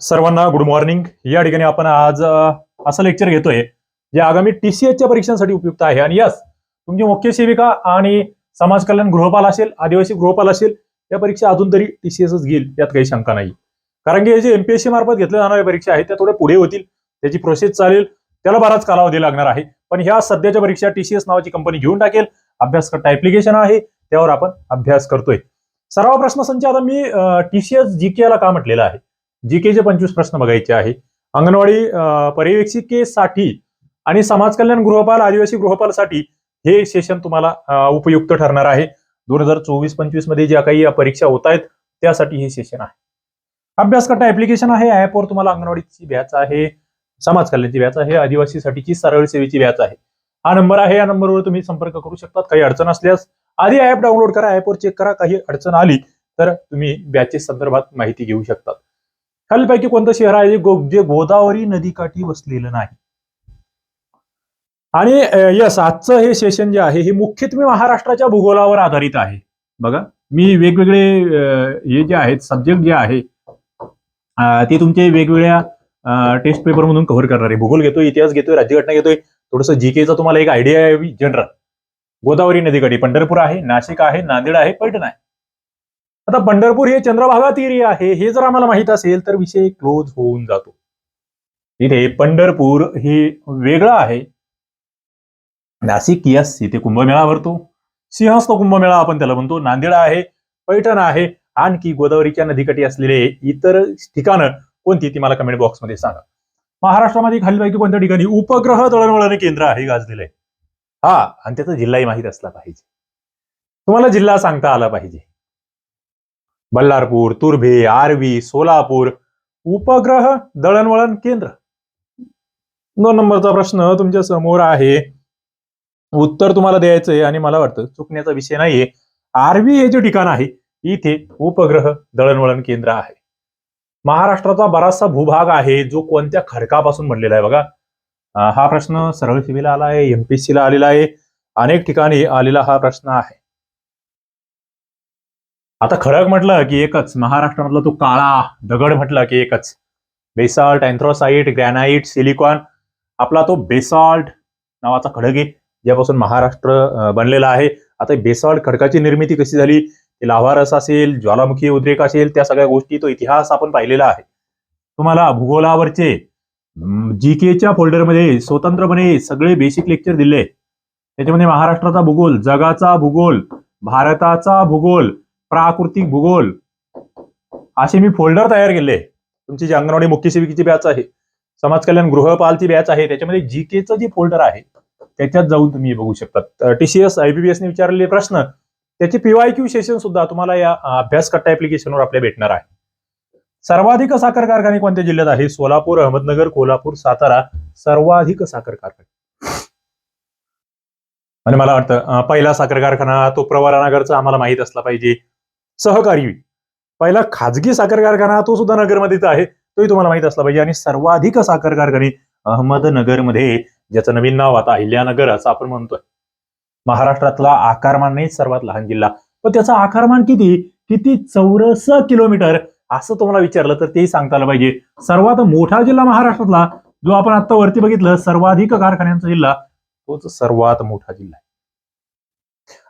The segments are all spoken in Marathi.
सर्वांना गुड मॉर्निंग या ठिकाणी आपण आज असं लेक्चर घेतोय जे आगामी टीसीएसच्या परीक्षांसाठी उपयुक्त आहे. आणि यस तुमची मुख्य सेविका आणि समाज कल्याण गृहपाल असेल आदिवासी गृहपाल असेल या परीक्षा अजून तरी टीसीएसच घेईल यात काही शंका नाही. कारण की हे जे एमपीएससी मार्फत घेतल्या जाणाऱ्या परीक्षा आहेत त्या थोड्या पुढे होतील त्याची प्रोसेस चालेल त्याला बराच कालावधी लागणार आहे. पण ह्या सध्याच्या परीक्षा टीसीएस नावाची कंपनी घेऊन टाकेल अभ्यास करता ऍप्लिकेशन आहे त्यावर आपण अभ्यास करतोय. सराव प्रश्नसंच आता मी टीसीएस जीके ला का म्हटलेलं आहे? जी केचे पंचवीस प्रश्न बघायचे आहे. अंगणवाडी पर्यवेक्षिकेसाठी आणि समाज कल्याण गृहपाल आदिवासी गृहपालसाठी हे सेशन तुम्हाला उपयुक्त ठरणार आहे. दोन हजार चोवीस पंचवीसमध्ये ज्या काही या परीक्षा होत आहेत त्यासाठी हे सेशन आहे. अभ्यास करता ऍप्लिकेशन आहे ऍपवर तुम्हाला अंगणवाडीची बॅच आहे समाज कल्याणची बॅच आहे आदिवासीसाठीची सरळ सेवेची बॅच आहे. हा नंबर आहे या नंबरवर तुम्ही संपर्क करू शकतात काही अडचण असल्यास. आधी ऍप डाउनलोड करा ऍपवर चेक करा काही अडचण आली तर तुम्ही बॅचेस संदर्भात माहिती घेऊ शकतात. खालीलपैकी कोणतं शहर आहे जे गोदावरी नदीकाठी वसलेलं नाही? आणि यस आजचं हे सेशन जे आहे हे मुख्यत्वे महाराष्ट्राच्या भूगोलावर आधारित आहे. बघा मी वेगवेगळे हे जे आहेत सब्जेक्ट जे आहे ते तुमचे वेगवेगळ्या टेस्ट पेपर मधून कव्हर करणार. आहे भूगोल घेतोय इतिहास घेतोय राज्यघटना घेतोय. थोडंसं जीकेचा तुम्हाला एक आयडिया आहे जनरल गोदावरी नदीकाठी पंढरपूर आहे नाशिक आहे नांदेड आहे पैठण आहे. आता पंढरपूर हे चंद्रभागा तिरी आहे हे जर आम्हाला माहीत असेल तर विषय क्लोज होऊन जातो. इथे पंढरपूर हे वेगळं आहे. नाशिक यस इथे कुंभमेळा भरतो. सिंहस्थ कुंभमेळा आपण त्याला म्हणतो. नांदेड आहे पैठण आहे आणखी गोदावरीच्या नदीकाठी असलेले इतर ठिकाणं कोणती ती मला कमेंट बॉक्समध्ये सांगा. महाराष्ट्रामध्ये खालीपैकी कोणत्या ठिकाणी उपग्रह दळणवळण केंद्र आहे गाजलेलं आहे? हा आणि त्याचा जिल्हाही माहीत असला पाहिजे. तुम्हाला जिल्हा सांगता आला पाहिजे. बल्लारपूर तुर्भे आर्वी सोलापूर उपग्रह दळणवळण केंद्र. दोन नंबरचा प्रश्न तुमच्यासमोर आहे. उत्तर तुम्हाला द्यायचं आहे आणि मला वाटतं चुकण्याचा विषय नाहीये. आर्वी हे जे ठिकाण आहे इथे उपग्रह दळणवळण केंद्र आहे. महाराष्ट्राचा बराचसा भूभाग आहे जो कोणत्या खडकापासून बनलेला आहे बघा. हा प्रश्न सरळ सेवेला आला आहे एमपीएससी ला आलेला आहे. अनेक ठिकाणी आलेला हा प्रश्न आहे. आता खडक म्हटलं की एकच महाराष्ट्रामधला तो काळा दगड म्हटलं की एकच. बेसाल्ट अँथ्रोसाइट ग्रॅनाइट सिलिकॉन आपला तो बेसाल्ट नावाचा खडक आहे ज्यापासून महाराष्ट्र बनलेला आहे. आता बेसाल्ट खडकाची निर्मिती कशी झाली? लाभारस लाव्हारस असेल ज्वालामुखी उद्रेक असेल त्या सगळ्या गोष्टी तो इतिहास आपण पाहिलेला आहे. तुम्हाला भूगोलावरचे जी केच्या फोल्डरमध्ये स्वतंत्रपणे सगळे बेसिक लेक्चर दिले. त्याच्यामध्ये महाराष्ट्राचा भूगोल जगाचा भूगोल भारताचा भूगोल प्राकृतिक भूगोल. असे मी फोल्डर तयार केले. तुमची जी अंगणवाडी मुख्य सेविकेची बॅच आहे समाज कल्याण गृहपालची बॅच आहे त्याच्यामध्ये जीकेचं जे फोल्डर आहे त्याच्यात जाऊन तुम्ही बघू शकता. टीसीएस आयबीबीएसने विचारलेले प्रश्न त्याचे पीवाय क्यू सेशन सुद्धा तुम्हाला या अभ्यास कट्टा ऍप्लिकेशनवर आपल्या भेटणार आहे. सर्वाधिक साखर कारखाने कोणत्या जिल्ह्यात आहे? सोलापूर अहमदनगर कोल्हापूर सातारा सर्वाधिक साखर कारखाने. आणि मला वाटतं पहिला साखर कारखाना तो प्रवरानगरचा आम्हाला माहीत असला पाहिजे. सहकारी. पहिला खाजगी साखर कारखाना तो सुद्धा नगरमध्येच आहे. तोही तुम्हाला माहीत असला पाहिजे. आणि सर्वाधिक साखर कारखाने अहमदनगरमध्ये. ज्याचं नवीन नाव आता अहिल्यानगर असं आपण म्हणतोय. महाराष्ट्रातला आकारमान नाही सर्वात लहान जिल्हा. पण त्याचा आकारमान किती? किती चौरस किलोमीटर? असं तुम्हाला विचारलं तर तेही सांगता आलं पाहिजे. सर्वात मोठा जिल्हा महाराष्ट्रातला जो आपण आता वरती बघितलं सर्वाधिक कारखान्यांचा जिल्हा तोच सर्वात मोठा जिल्हा आहे.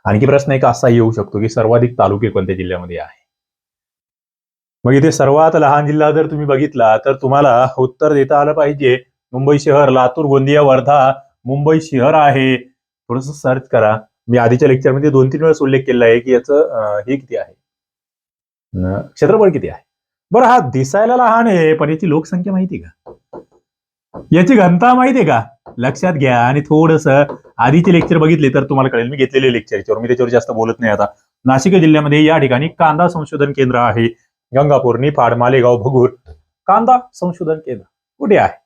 आणखी प्रश्न एक असा येऊ शकतो की सर्वाधिक तालुके कोणत्या जिल्ह्यामध्ये आहे? मग इथे सर्वात लहान जिल्हा जर तुम्ही बघितला तर तुम्हाला उत्तर देता आलं पाहिजे. मुंबई शहर लातूर गोंदिया वर्धा मुंबई शहर आहे. थोडस सर्च करा. मी आधीच्या लेक्चरमध्ये दोन तीन वेळेस उल्लेख केला आहे की याचं हे किती आहे? क्षेत्रफळ किती आहे? बरं हा दिसायला लहान आहे पण याची लोकसंख्या माहिती आहे का? याची घनता माहिती आहे का? लक्षात घ्या आणि थोडस आधीचे लेक्चर बघितले तर तुम्हाला कळेल. मी घेतलेले लेक्चर याच्यावर. मी त्याच्यावर जास्त बोलत नाही आता. नाशिक जिल्ह्यामध्ये या ठिकाणी कांदा संशोधन केंद्र आहे. गंगापूर निफाड मालेगाव भगूर. कांदा संशोधन केंद्र कुठे आहे?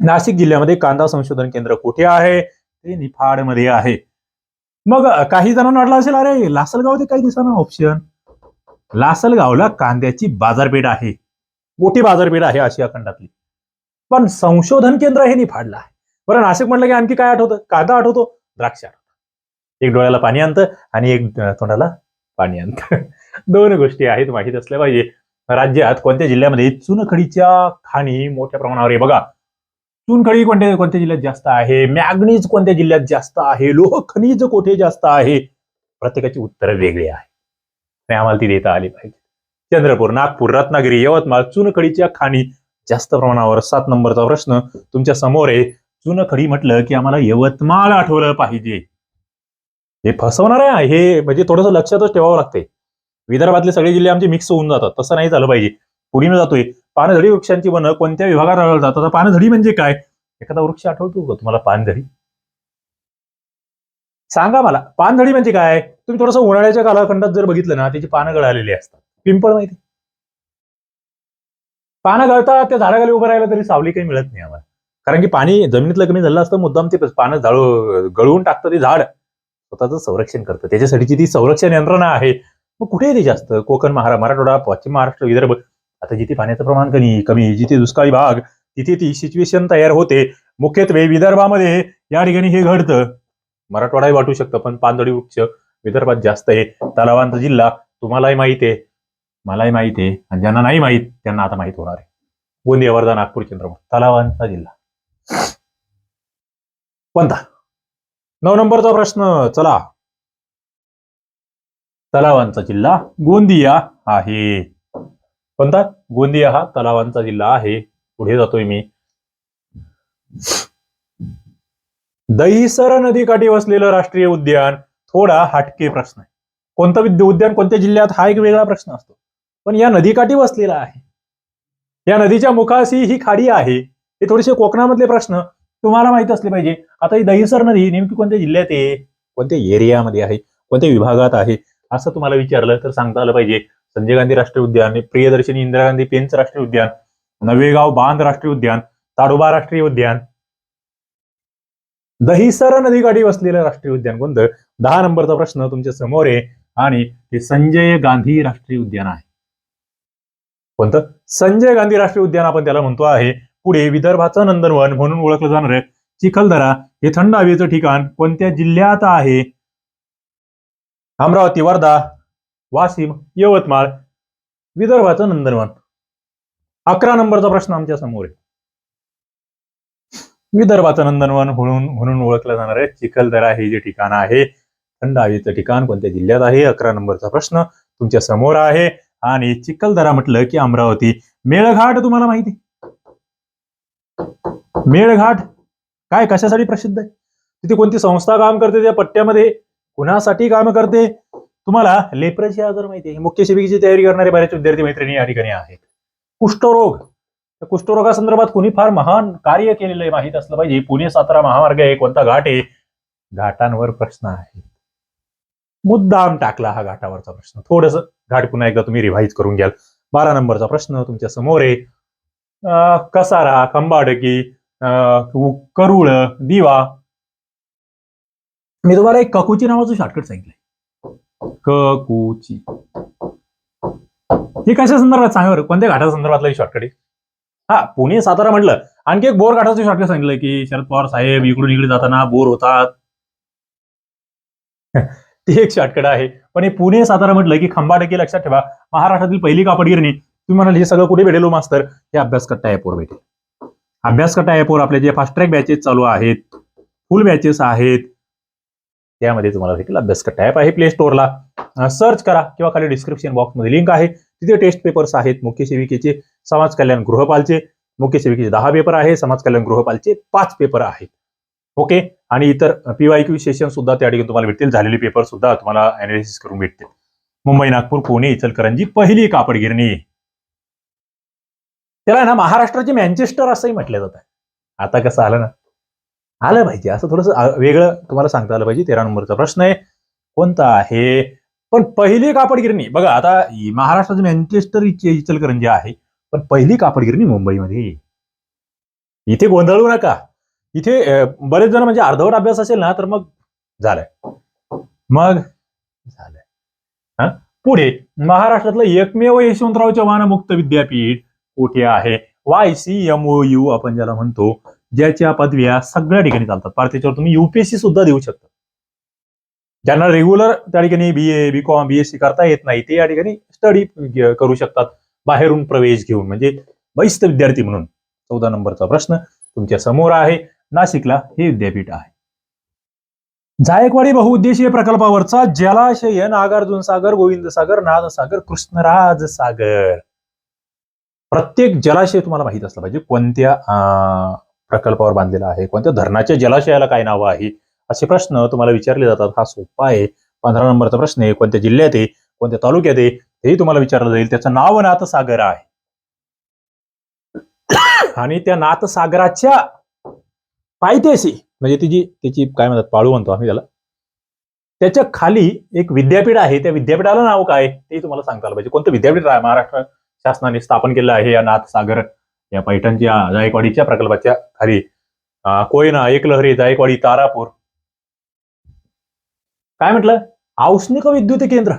नाशिक जिल्ह्यामध्ये कांदा संशोधन केंद्र कुठे आहे? ते निफाडमध्ये आहे. मग काही जणांना वाटलं असेल अरे लासलगाव ते काही दिसणार ऑप्शन लासलगावला कांद्याची बाजारपेठ आहे. मोठी बाजारपेठ आहे आशिया खंडातली पण संशोधन केंद्र हे निफाडलं आहे. बरं नाशिक म्हटलं की आणखी काय आठवतं? कांदा आठवतो? द्राक्ष आठवतं. एक डोळ्याला पाणी आणतं आणि एक तोंडाला पाणी आणतं. दोन गोष्टी आहेत माहीत असल्या पाहिजे. राज्यात कोणत्या जिल्ह्यामध्ये चुनखडीच्या खाणी मोठ्या प्रमाणावर आहे? बघा चुनखडी कोणत्या कोणत्या जिल्ह्यात जास्त आहे? मॅग्नीज कोणत्या जिल्ह्यात जास्त आहे? लोह खनिज कोठे जास्त आहे? प्रत्येकाची उत्तरं वेगळी आहे आणि आम्हाला ती देता आली पाहिजे. चंद्रपूर नागपूर रत्नागिरी यवतमाळ चुनखडीच्या खाणी जास्त प्रमाणावर. सात नंबरचा प्रश्न तुमच्यासमोर आहे. चुनखडी म्हटलं की आम्हाला यवतमाळ आठवलं पाहिजे. हे फसवणार आहे हे म्हणजे थोडंसं लक्षातच ठेवावं लागतंय. विदर्भातले सगळे जिल्हे आमचे मिक्स होऊन जातात तसं नाही झालं पाहिजे. पुढे जातोय. पानझडी वृक्षांची वनं कोणत्या विभागात आढळतात आता पानझडी म्हणजे काय? एखादा वृक्ष आठवतो का तुम्हाला पानझडी? सांगा मला पानझडी म्हणजे काय? तुम्ही थोडंसं उन्हाळ्याच्या कालखंडात जर बघितलं ना त्याची पानं गळालेली असतात. पिंपळ माहिती? पानं गळतात त्या झाडाखाली उभं राहिलं तरी सावली काही मिळत नाही आम्हाला. कारण की पाणी जमिनीतलं कमी झालं असतं मुद्दाम ते पानं जाळू गळवून टाकतं ते झाड. स्वतःचं संरक्षण करतं. त्याच्यासाठीची ती संरक्षण यंत्रणा आहे. मग कुठे ते जास्त? कोकण महारा मराठवाडा पश्चिम महाराष्ट्र विदर्भ. आता जिथे पाण्याचं प्रमाण कमी कमी जिथे दुष्काळी भाग तिथे ती सिच्युएशन तयार होते. मुख्यत्वे विदर्भामध्ये या ठिकाणी हे घडतं. मराठवाडाही वाटू शकतं पण पानझडी वृक्ष विदर्भात जास्त आहे. तलावांचा जिल्हा तुम्हालाही माहीत आहे. मलाही माहीत आहे. आणि ज्यांना नाही माहीत त्यांना आता माहीत होणार आहे. गोंदिया वर्धा नागपूर चंद्रपूर. तलावांचा जिल्हा. कोणता? नऊ नंबरचा प्रश्न. चला. तलावांचा जिल्हा गोंदिया आहे. कोणता? गोंदिया हा तलावांचा जिल्हा आहे. पुढे जातोय मी. दहिसर नदीकाठी वसलेलं राष्ट्रीय उद्यान. थोडा हटके प्रश्न आहे. कोणतं विद्य उद्यान कोणत्या जिल्ह्यात? हा एक वेगळा प्रश्न असतो. पण या नदीकाठी वसलेला आहे. या नदीच्या मुखाशी ही खाडी आहे. हे थोडेसे कोकणामधले प्रश्न तुम्हाला माहीत असले पाहिजे. आता ही दहिसर नदी नेमकी कोणत्या जिल्ह्यात आहे? कोणत्या एरियामध्ये आहे? कोणत्या विभागात आहे? असं तुम्हाला विचारलं तर सांगता आलं पाहिजे. संजय गांधी राष्ट्रीय उद्यान प्रियदर्शनी इंदिरा गांधी पेंच राष्ट्रीय उद्यान नवेगाव बांध राष्ट्रीय उद्यान ताडोबा राष्ट्रीय उद्यान. दहिसर नदीकाठी वसलेलं राष्ट्रीय उद्यान कोणतं? दहा नंबरचा प्रश्न तुमच्यासमोर आहे आणि ते संजय गांधी राष्ट्रीय उद्यान आहे. कोणतं? संजय गांधी राष्ट्रीय उद्यान आपण त्याला म्हणतो आहे. पुढे विदर्भाचं नंदनवन म्हणून ओळखलं जाणार आहे. चिखलदरा हे थंड हवेचं ठिकाण कोणत्या जिल्ह्यात आहे? अमरावती वर्धा वाशिम यवतमाळ विदर्भाचं नंदनवन. अकरा नंबरचा प्रश्न आमच्यासमोर आहे. विदर्भाचं नंदनवन म्हणून म्हणून ओळखलं जाणार आहे. चिखलदरा हे जे ठिकाण आहे थंड हवेचं ठिकाण कोणत्या जिल्ह्यात आहे? अकरा नंबरचा प्रश्न तुमच्यासमोर आहे. आणि चिखलदरा म्हटलं की अमरावती. मेळघाट तुम्हाला माहिती मेळघाट. काय कशासाठी प्रसिद्ध आहे? तिथे कोणती संस्था काम करते? त्या पट्ट्यामध्ये कुणासाठी काम करते? तुम्हाला लेप्रसी आजार माहिती आहे. मुख्य शिबिकेची तयारी करणारे बऱ्याच विद्यार्थी मैत्रिणी या ठिकाणी आहेत. कुष्ठरोग. कुष्ठरोगासंदर्भात कुणी फार महान कार्य केलेलं आहे माहीत असलं पाहिजे. पुणे सातारा महामार्ग आहे कोणता घाट आहे? घाटांवर प्रश्न आहे मुद्दाम टाकला हा घाटावरचा प्रश्न. थोडस घाट पुन्हा एकदा तुम्ही रिव्हाइज करून घ्याल. बारा नंबरचा प्रश्न तुमच्यासमोर आहे. कसारा खंबाडकी करुळ दिवा. मी तुम्हाला एक ककुची नावाचं शॉर्टकट सांगितलंय. ककुची. हे कशा संदर्भात सांगा बरं? कोणत्या घाटा संदर्भातलं शॉर्टकट आहे? हा पुणे सातारा म्हटलं. आणखी एक बोर घाटाचं शॉर्टकट सांगितलं की शरद पवार साहेब इकडून इकडे जाताना बोर होतात. ते एक शॉर्टकट आहे. पण हे पुणे सातारा म्हटलं की खंबाटकी लक्षात ठेवा. महाराष्ट्रातील पहिली कापड गिरणी तुम्ही म्हणाल हे सगळं कुठे भेटेल मास्तर हे अभ्यास कट्टा ॲपवर भेटेल. अभ्यास कट्टा ॲपवर आपले जे फास्ट ट्रॅक बॅचेस चालू आहेत फुल बॅचेस आहेत त्यामध्ये तुम्हाला भेटेल अभ्यास कट्टा ॲप आहे प्ले स्टोअरला सर्च करा किंवा खाली डिस्क्रिप्शन बॉक्समध्ये लिंक आहे. तिथे टेस्ट पेपर्स आहेत मुख्य सेविकेचे समाज कल्याण गृहपालचे मुख्य सेविकेचे दहा पेपर आहे समाज कल्याण गृहपालचे पाच पेपर आहेत. ओके आणि इतर पीवायक्यू सेशन सुद्धा त्या ठिकाणी तुम्हाला भेटतील. झालेले पेपर सुद्धा तुम्हाला अनालिसिस करून भेटतील. मुंबई नागपूर पुणे इचलकरंजी पहिली कापड गिरणी. त्याला ना महाराष्ट्राचे मँचेस्टर असंही म्हटलं जातं. आता कसं आलं ना? आलं पाहिजे. असं थोडंसं वेगळं तुम्हाला सांगता आलं पाहिजे. तेरा नंबरचा प्रश्न आहे. कोणता आहे? पण पहिली कापडगिरणी बघा आता महाराष्ट्राचं मँचेस्टर इचलकरंजी आहे. पण पहिली कापडगिरणी मुंबईमध्ये. इथे गोंधळू नका. इथे बरेच जण म्हणजे अर्धवट अभ्यास असेल ना तर मग झालंय. मग झालंय. हा? पुढे महाराष्ट्रातलं एकमेव यशवंतराव चव्हाण मुक्त विद्यापीठ. कुठे आहे? Y C M O U आपण ज्याला म्हणतो ज्याच्या पदव्या सगळ्या ठिकाणी चालतात. पार त्याच्यावर तुम्ही युपीएससी सुद्धा देऊ शकता. ज्यांना रेग्युलर त्या ठिकाणी B A B com B S C करता येत नाही ते या ठिकाणी स्टडी करू शकतात. बाहेरून प्रवेश घेऊन म्हणजे बहिस्त विद्यार्थी म्हणून. चौदा नंबरचा प्रश्न तुमच्यासमोर आहे. नाशिकला हे विद्यापीठ आहे. जायकवाडी बहुउद्देशीय प्रकल्पावरचा जलाशय नागार्जुन सागर गोविंद सागर नाद सागर कृष्णराज सागर. प्रत्येक जलाशय तुम्हाला माहीत असलं पाहिजे. कोणत्या अं, प्रकल्पावर बांधलेला आहे? कोणत्या धरणाच्या जलाशयाला काय नाव आहे? असे प्रश्न तुम्हाला विचारले जातात. हा सोपा आहे. पंधरा नंबरचा प्रश्न आहे. कोणत्या जिल्ह्यात आहे? कोणत्या तालुक्यात आहे? हेही तुम्हाला विचारलं जाईल. त्याचं नाव नाथसागर आहे. आणि त्या नाथसागराच्या पायथ्याशी म्हणजे तिची त्याची काय म्हणतात पाळू म्हणतो आम्ही त्याला त्याच्याखाली एक विद्यापीठ आहे. त्या विद्यापीठाला नाव काय? ते तुम्हाला सांगता आलं पाहिजे. कोणतं विद्यापीठ रा- महाराष्ट्र शासनाने स्थापन केलं आहे या नाथसागर या पैठणच्या जायकवाडीच्या प्रकल्पाच्या खाली. कोयना एकलहरी जायकवाडी तारापूर. काय म्हटलं? औष्णिक विद्युत केंद्र.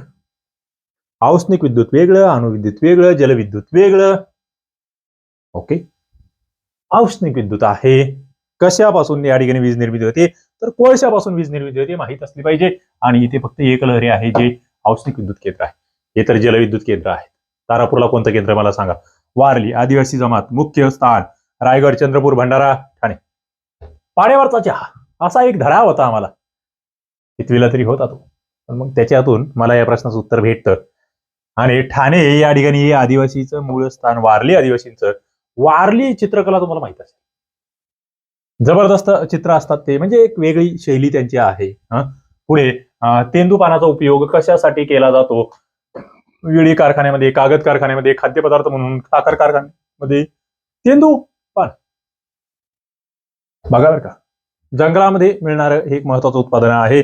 औष्णिक विद्युत वेगळं अणुविद्युत वेगळं जलविद्युत वेगळं. ओके. औष्णिक विद्युत आहे. कशापासून या ठिकाणी वीज निर्मिती होते? तर कोळशापासून वीज निर्मिती होते माहीत असली पाहिजे. आणि इथे फक्त एकलहरी आहे जे औष्णिक विद्युत केंद्र आहे. हे तर जलविद्युत केंद्र आहे तारापूरला कोणतं केंद्र मला सांगा. वारली आदिवासी जमात मुख्य स्थान रायगड चंद्रपूर भंडारा ठाणे. पाण्यावरचा चहा. असा एक धडा होता आम्हाला. कितवीला तरी होता तो. पण मग त्याच्यातून मला या प्रश्नाचं उत्तर भेटतं. आणि ठाणे या ठिकाणी हे आदिवासीचं मूळ स्थान वारली आदिवासींचं. वारली चित्रकला तुम्हाला माहीत असेल. जबरदस्त चित्र असतात ते. म्हणजे एक वेगळी शैली त्यांची आहे. पुढे तेंदू पानाचा उपयोग कशासाठी केला जातो? विळी कारखान्यामध्ये कागद कारखान्यामध्ये खाद्यपदार्थ म्हणून साखर कारखान्यामध्ये तेंदू पान. बघा बरं का. जंगलामध्ये मिळणारं हे एक महत्वाचं उत्पादन आहे.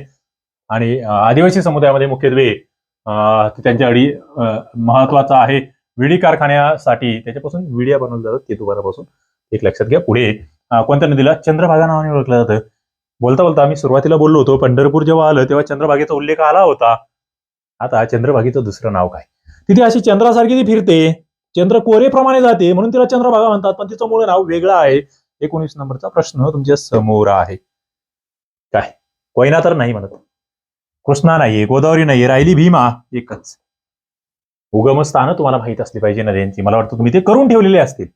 आणि आदिवासी समुदायामध्ये मुख्यत्वे त्यांच्या अडी महत्त्वाचा आहे. विडी कारखान्यासाठी त्याच्यापासून विडिया बनवल्या जातात केतुबारापासून. एक लक्षात घ्या. पुढे कोणत्या नदीला? चंद्रभागा नावाने ओळखलं जातं. बोलता बोलता आम्ही सुरुवातीला बोललो होतो पंढरपूर जेव्हा आलं तेव्हा चंद्रभागेचा उल्लेख आला होता. आता चंद्रभागेचं दुसरं नाव काय? तिथे अशी चंद्रासारखी ती फिरते. चंद्र कोरेप्रमाणे जाते म्हणून तिला चंद्रभागा म्हणतात पण तिचं मूळ नाव वेगळं आहे. एकोणीस नंबरचा प्रश्न तुमच्यासमोर आहे. काय? कोयना तर नाही म्हणत. कृष्णा नाहीये गोदावरी नाहीये राहिली भीमा एकच. उगमस्थानं तुम्हाला माहीत असली पाहिजे नद्यांची मला वाटतं तुम्ही ते करून ठेवलेले असतील.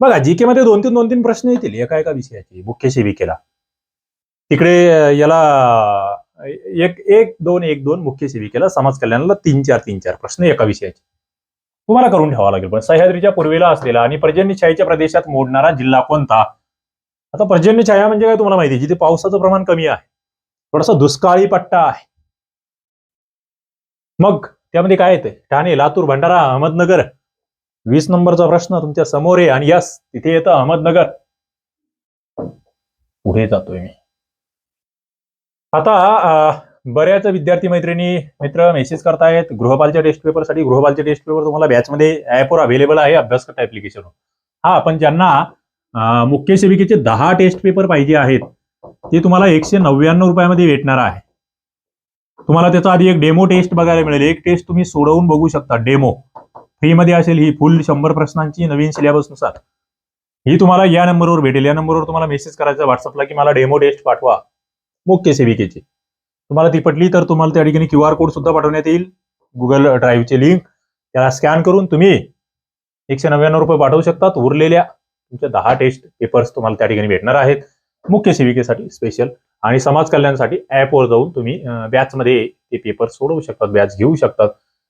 बघा जीके मध्ये दोन तीन दोन तीन प्रश्न येतील. एका एका विषयाचे मुख्य सेविकेला तिकडे याला एक एक दोन एक दोन मुख्य सेविकेला समाज कल्याणाला तीन चार तीन चार प्रश्न एका विषयाचे. तुम्हाला करून ठेवावा लागेल पण सह्याद्रीच्या पूर्वेला असलेला आणि पर्जन्यशाहीच्या प्रदेशात मोडणारा जिल्हा कोणता? आता पर्जन्यछाया म्हणजे काय तुम्हाला माहिती आहे, जिथे पावसाचं प्रमाण कमी आहे. थोडासा दुष्काळी पट्टा आहे. मग त्यामध्ये काय येते ठाणे लातूर भंडारा अहमदनगर. वीस नंबरचा प्रश्न तुमच्यासमोर आहे आणि यस तिथे येतं अहमदनगर. पुढे जातोय मी. आता बऱ्याच विद्यार्थी मैत्रिणी मित्र मेसेज करतायत गृहपालच्या टेस्ट पेपरसाठी गृहपालचे टेस्ट पेपर तुम्हाला बॅचमध्ये ॲपवर अवेलेबल आहे अभ्यासकर्ता ऍप्लिकेशन हा पण ज्यांना मुख्य सेविकेचे दहा टेस्ट पेपर पाहिजे आहेत ते तुम्हाला एकशे नव्याण्णव रुपयामध्ये भेटणार आहे. तुम्हाला त्याचा आधी एक डेमो टेस्ट बघायला मिळेल. एक टेस्ट तुम्ही सोडवून बघू शकता डेमो फ्रीमध्ये असेल ही फुल शंभर प्रश्नांची नवीन सिलेबसनुसार ही तुम्हाला या नंबरवर भेटेल. या नंबरवर तुम्हाला मेसेज करायचा व्हॉट्सअपला की मला डेमो टेस्ट पाठवा. मुख्य सेविकेची. तुम्हाला ती पटली तर तुम्हाला त्या ठिकाणी क्यू आर कोड सुद्धा पाठवण्यात येईल. गुगल ड्राईव्हची लिंक त्याला स्कॅन करून तुम्ही एकशे नव्याण्णव रुपये पाठवू शकतात. उरलेल्या तुमच्या दहा टेस्ट पेपर्स तुम्हाला त्या ठिकाणी भेटणार आहेत. मुख्य सेविकेसाठी स्पेशल आणि समाज कल्याणसाठी ॲपवर जाऊन तुम्ही बॅचमध्ये ते पेपर सोडवू शकतात बॅच घेऊ शकतात.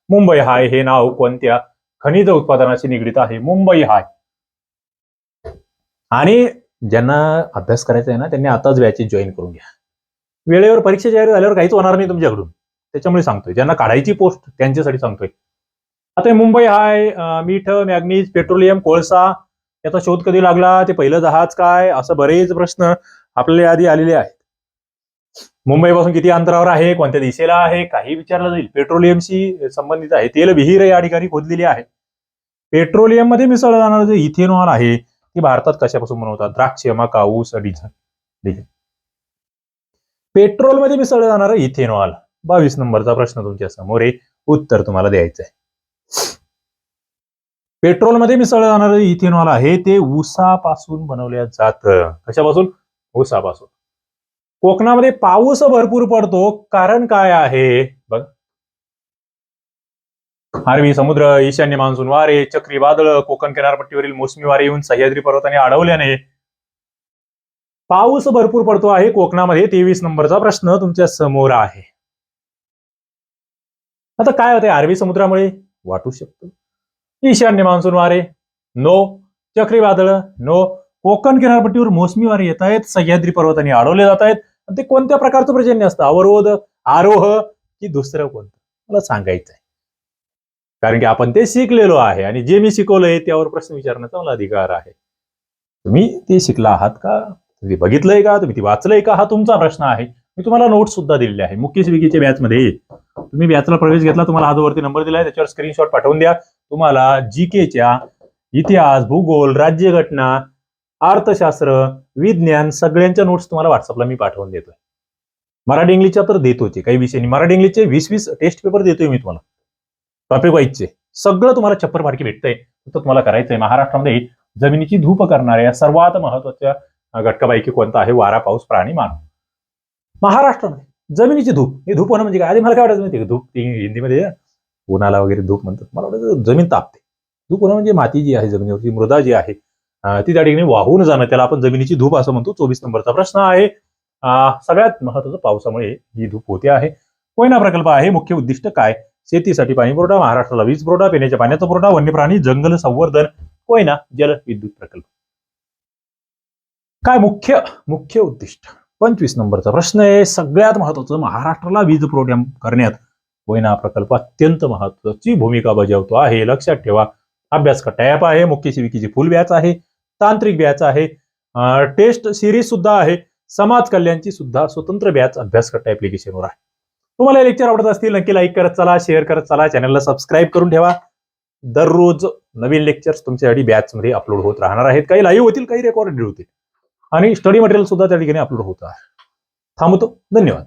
मुंबई हाय हे नाव कोणत्या खनिज उत्पादनाशी निगडीत आहे? मुंबई हाय. आणि ज्यांना अभ्यास करायचा आहे ना त्यांनी आताच बॅचेस जॉईन करून घ्या. वेळेवर परीक्षा जाहीर झाल्यावर काहीच होणार नाही तुमच्याकडून. त्याच्यामुळे सांगतोय. ज्यांना काढायची पोस्ट त्यांच्यासाठी सांगतोय. आता मुंबई हाय मीठ मॅग्नीज पेट्रोलियम कोळसा याचा शोध कधी लागला? ते पहिलं जहाज काय? असं बरेच प्रश्न आपल्याला आधी आलेले आहेत. मुंबईपासून किती अंतरावर आहे? कोणत्या दिशेला आहे? काही विचारलं जाईल. पेट्रोलियमशी संबंधित आहे. तेल विहीर या ठिकाणी खोदलेली आहे. पेट्रोलियममध्ये मिसळलं जाणारं जे इथेनॉल आहे ते भारतात कशापासून बनवतात? द्राक्ष मका ऊस डिझेल. डिझेल पेट्रोलमध्ये मिसळलं जाणार इथेनॉल. बावीस नंबरचा प्रश्न तुमच्यासमोर. आहे उत्तर तुम्हाला द्यायचं आहे पेट्रोलमध्ये मिसळलं जाणारं इथेनॉल आहे. ते ऊसापासून बनवल्या जातं. कशापासून? ऊसापासून. कोकणामध्ये पाऊस भरपूर पडतो. कारण काय आहे? बघ. अरबी समुद्र ईशान्य मान्सून वारे चक्रीवादळ कोकण किनारपट्टीवरील मोसमी वारे येऊन सह्याद्री पर्वताने अडवल्याने पाऊस भरपूर पडतो आहे. कोकणामध्ये तेवीस नंबरचा प्रश्न तुमच्यासमोर आहे. आता काय होते अरबी समुद्रामुळे वाटू शकतो. ईशान्य मान्सून वारे. नो. चक्रीवादळ. नो. कोकण किनारपट्टीवर मोसमी वारे येत आहेत. सह्याद्री पर्वताने अडवले जात आहेत. आणि ते कोणत्या प्रकारचं पर्जन्य असतं? अवरोध आरोह की दुसरं कोणतं? मला सांगायचं आहे. कारण की आपण ते शिकलेलो आहे आणि जे मी शिकवलंय त्यावर प्रश्न विचारण्याचा मला अधिकार आहे. तुम्ही ते शिकला आहात का? तुम्ही बघितलंय का? तुम्ही ती वाचलंय का? हा तुमचा प्रश्न आहे. मी तुम्हाला नोट्स सुद्धा दिलेले आहे. मुख्य शिविकेच्या बॅचमध्ये तुम्ही बॅचला प्रवेश घेतला तुम्हाला हातवरती वरती नंबर आहे त्याच्यावर स्क्रीनशॉट पाठवून द्या. तुम्हाला जी केच्या इतिहास भूगोल राज्यघटना अर्थशास्त्र विज्ञान सगळ्यांच्या नोट्स तुम्हाला व्हॉट्सअपला मी पाठवून देतोय. मराठी इंग्लिशच्या तर देतोच आहे, काही विषयांनी मराठी इंग्लिशचे वीस वीस टेस्ट पेपर देतोय मी तुम्हाला. टॉपिक वाईजचे सगळं तुम्हाला छप्पर मार्की भेटतंय. फक्त तुम्हाला करायचंय. महाराष्ट्रामध्ये जमिनीची धूप करणाऱ्या सर्वात महत्त्वाच्या घटकापैकी कोणता आहे? वारा पाऊस प्राणी मानव. महाराष्ट्रामध्ये जमिनीची धूप. हे धूप होणं म्हणजे काय? आधी मला काय वाटत माहिती धूप ती हिंदीमध्ये उन्हाला वगैरे धूप म्हणतात. मला वाटतं जमीन तापते. धूप होणं म्हणजे माती जी आहे जमिनीवरची मृदा जी आहे ती त्या ठिकाणी वाहून जाणं. त्याला आपण जमिनीची धूप असं म्हणतो. चोवीस नंबरचा प्रश्न आहे. सगळ्यात महत्वाचं पावसामुळे ही धूप होते आहे. कोयना प्रकल्प आहे. मुख्य उद्दिष्ट काय? शेतीसाठी पाणी पुरवठा महाराष्ट्राला वीज पुरवठा पिण्याच्या पाण्याचा पुरवठा वन्य प्राणी जंगल संवर्धन कोयना जल विद्युत प्रकल्प. काय मुख्य मुख्य उद्दिष्ट? पंचवीस नंबरचा प्रश्न आहे. सगळ्यात महत्वाचं महाराष्ट्राला वीज पुरवठा करण्यात कोयना प्रकल्प अत्यंत महत्वाची भूमिका बजावतो आहे. लक्षात ठेवा. अभ्यास का टॅप आहे. मुख्य शिविकेची फुल बॅच आहे. तांत्रिक बॅच आहे. टेस्ट सिरीज सुद्धा आहे. समाज कल्याणची सुद्धा स्वतंत्र बॅच अभ्यास करता ऍप्लिकेशनवर आहे. तुम्हाला लेक्चर आवडत असतील नक्की लाईक करत चला शेअर करत चला चॅनलला सबस्क्राईब करून ठेवा. दररोज नवीन लेक्चर्स तुमच्यासाठी बॅचमध्ये अपलोड होत राहणार आहेत. काही लाईव्ह होतील काही रेकॉर्डेड होतील. आणि स्टडी मटेरियल सुद्धा त्या ठिकाणी अपलोड होत आहे. थांबतो. धन्यवाद.